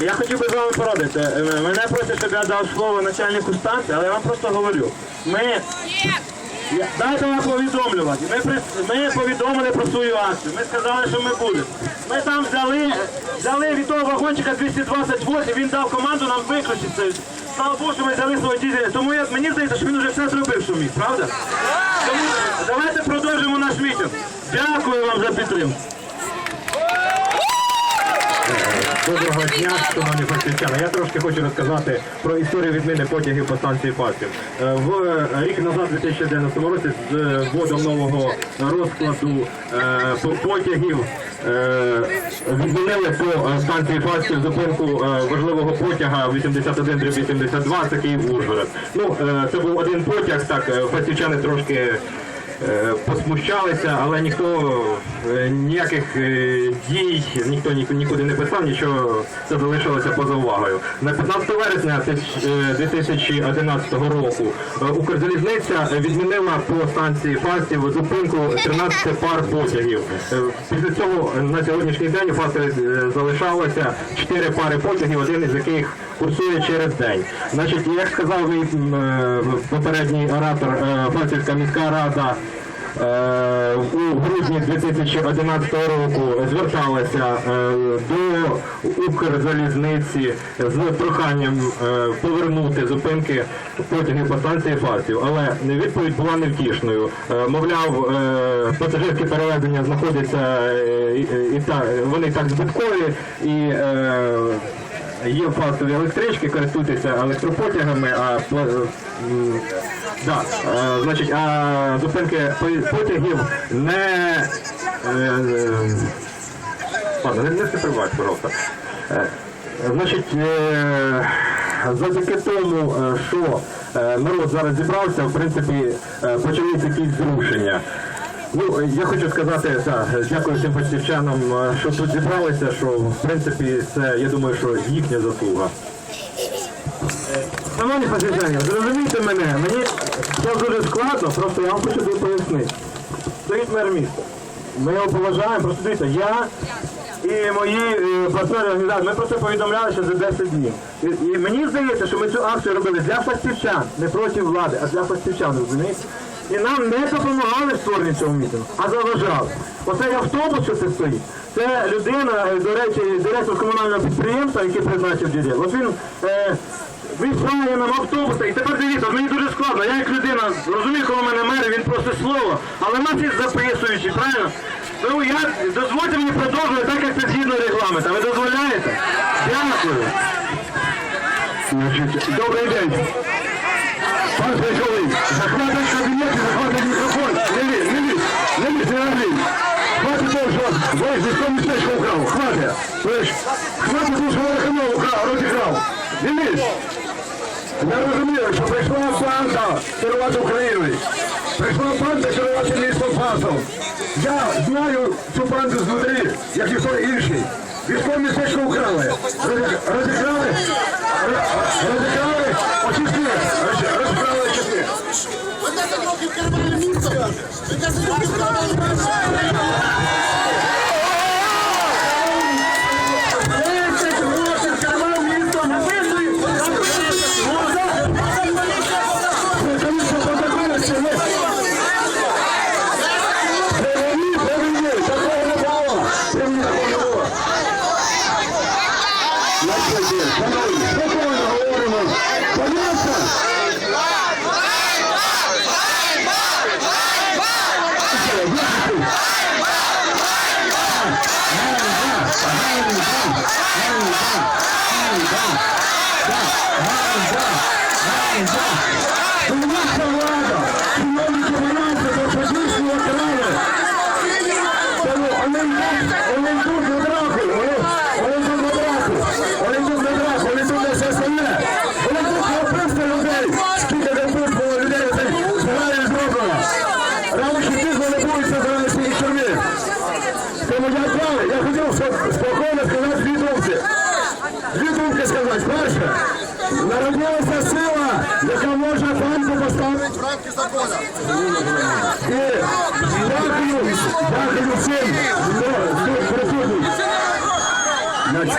Я хотів би з вами порадити. Е, Мене просять, щоб я дав слово начальнику станції, але я вам просто говорю. Ми Дайте вам повідомлювати. Ми, при- ми повідомили про свою акцію. Ми сказали, що ми будемо. Ми там взяли, взяли від того вагончика 228, він дав команду нам виключити. Слава Богу, що ми взяли свого дізеля. Тому я, мені здається, що він вже все зробив, що міг, правда? Тому давайте продовжимо наш мітинг. Дякую вам за підтримку. Доброго дня, шановні фахівчани. Я трошки хочу розказати про історію відміни потягів по станції Фастів. Е, В е, рік назад, у 2011 році, з е, вводом нового розкладу потягів відмінили по станції Фастів зупинку важливого потяга 81-82, це Київ Ужгород. Ну, це був один потяг, так, фастівчани трошки посмущалися, але ніхто е, ніяких е, дій, ніхто ні- нікуди не писав, нічого це залишилося поза увагою. На 15 вересня тисяч- е, 2011 року е, Укрзалізниця відмінила по станції Фастів зупинку 13 пар потягів. Е, Після цього е, на сьогоднішній день у Фастові е, залишалося 4 пари потягів, один із яких курсує через день. Значить, як сказав мій е, попередній оратор, е, міська рада. е, У грудні 2011 року зверталася до Укрзалізниці з проханням повернути зупинки потягів по станції Фастів, але відповідь була невтішною. Мовляв, пасажирські перевезення знаходяться і, і та вони так збиткові і. Е, Є фастові електрички, користуйтеся електропотягами, а да, е, значить, а зупинки потягів не е, не, не співпривайте, пожалуйста. Е, Значить, е, завдяки тому, е, що е, народ зараз зібрався, в принципі, е, почались якісь зрушення. Ну, я хочу сказати, так, дякую всім фастівчанам, е, що тут зібралися, що в принципі це, я думаю, що їхня заслуга. Шановні фастівчані, зрозумійте мене, мені це дуже складно, просто я вам хочу пояснити. Стоїть мер міста. Ми його поважаємо, просто дивіться, я і мої е, партнери організації, ми просто повідомляли, що за 10 днів. І, і мені здається, що ми цю акцію робили для фастівчан, не проти влади, а для фастівчан, розумієте? І нам не допомагали в створенні цього мітингу, а заважали. Оцей автобус, що це стоїть, це людина, е, до речі, директор комунального підприємства, який призначив дідя. От він е, відправляє нам автобуси. І тепер дивіться, мені дуже складно. Я як людина розумію, коли мене мер, він просить слово, але нас є записуючі, правильно? Ну я дозвольте мені продовжувати так, як це згідно регламенту. Ви дозволяєте? Дякую. Добрий день. Пан Петрович, Захватай кабінет і захватай мікрофон. Не лізь, не лізь, не. Хватить того, що Борис ніхто містечко украв. Хватить. Слышь, хватить того, що Волоханов украв, розіграв. Не. Я розумію, що прийшла банда керувати Україною. Прийшла панда, керувати містом фасом. Я знаю цю банду знутрі, як і ніхто інший. Військове містечко украли. Розіграли, розіграли, очистили, 15 років карбонів. 15 років карбонів. 紧张，太紧张，太紧。Закону. Дякую, дякую всім, хто присутній. Значить,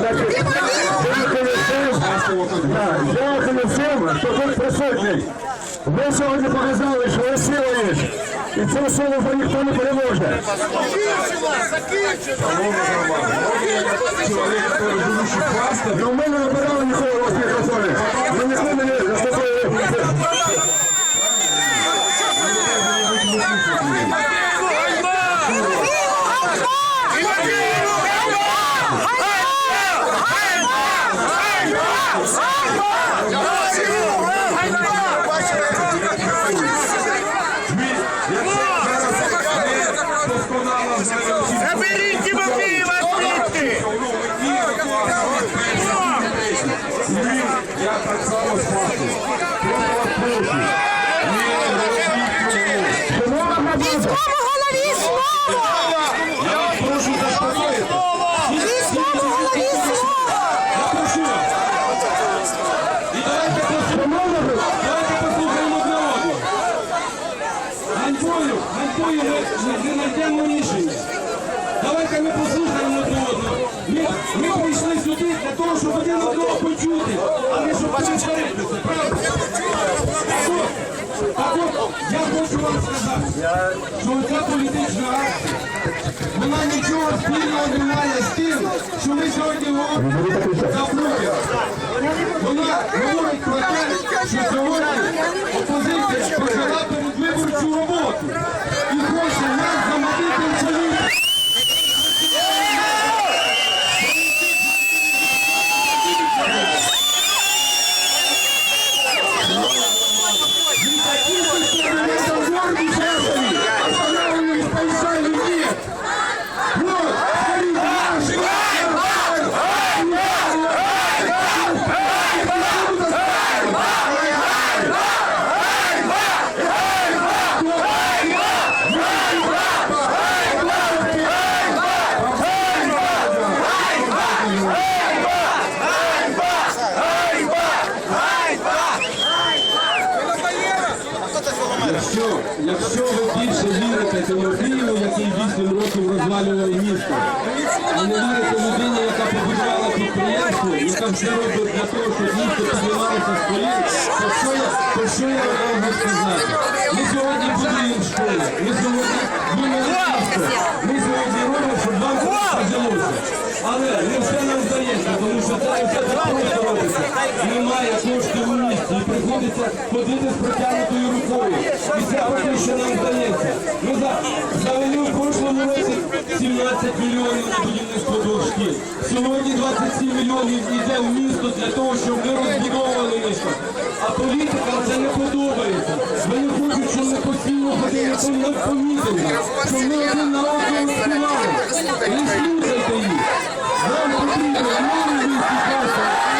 Значить, дякую всім, да, дякую всім, хто тут присутній. Ви сьогодні показали, що ви силуєш, і цю силу вже ніхто не переможе. Ну ми не набирали нікого у вас мікрофони. Ми ніколи не заступили. Заберіть Тимофієва звідти! Я так само сплачу. Військовому голові слово! Прошу заспокоїти. Військовому голові слово! І давайте послухаємо, давайте послухаємо одне одного. Ганьбою, ганьбою ми не знайдемо рішення. Давайте ми послухаємо одне одного. Ми, ми прийшли сюди для того, щоб один одного почути, а не щоб пересваритися, правда? Так от, я хочу вам сказати, що ця політична акція, вона нічого спільного не має з тим, що ми сьогодні говоримо за Путіна. Вона говорить про те, що сьогодні опозиція почала передвиборчу роботу і хоче нас замовити в політику. Якщо, якщо ви більше вірите Тимофієву, який 8 років розвалював місто, а не вірите людині, яка побудувала підприємство, яка все робить для того, щоб місто піднімалося з колін, то що я, то що я вам можу сказати? Ми сьогодні будуємо школи, ми сьогодні будуємо місто, ми сьогодні робимо, щоб вам вдалося. Але не все нам вдається, тому що це все просто робиться. Немає коштів і приходиться ходити з протягнутою рукою. І це поки що нам вдається. Ми за, завели в прошлому році 17 мільйонів на будівництво двох шкіл. Сьогодні 27 мільйонів йде в місто для того, щоб ми розбудовували місто. А політикам це не подобається. Вони хочуть, щоб ми постійно ходили по мітингах, щоб ми один на одного співали. Не слухайте їх. Нам потрібно новий міський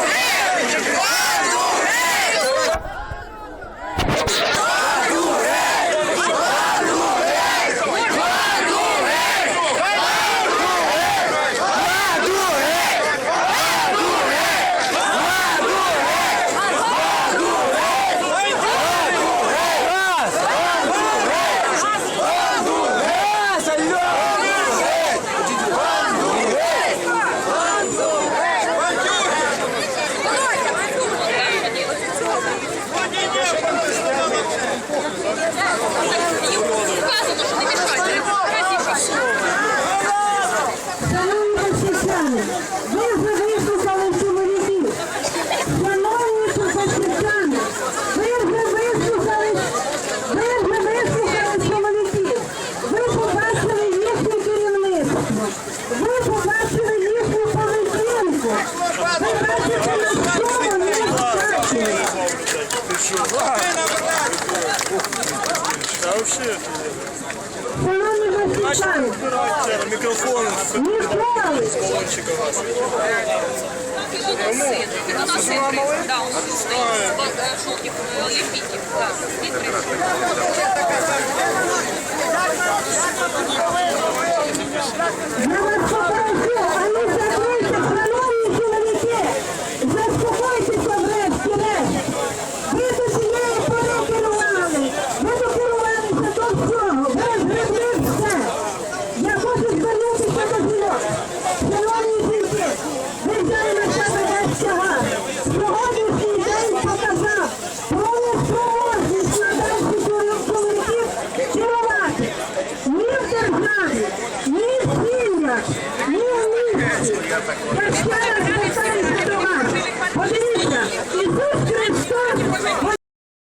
Мікрофон колончика вас. У да, у нас стоїть.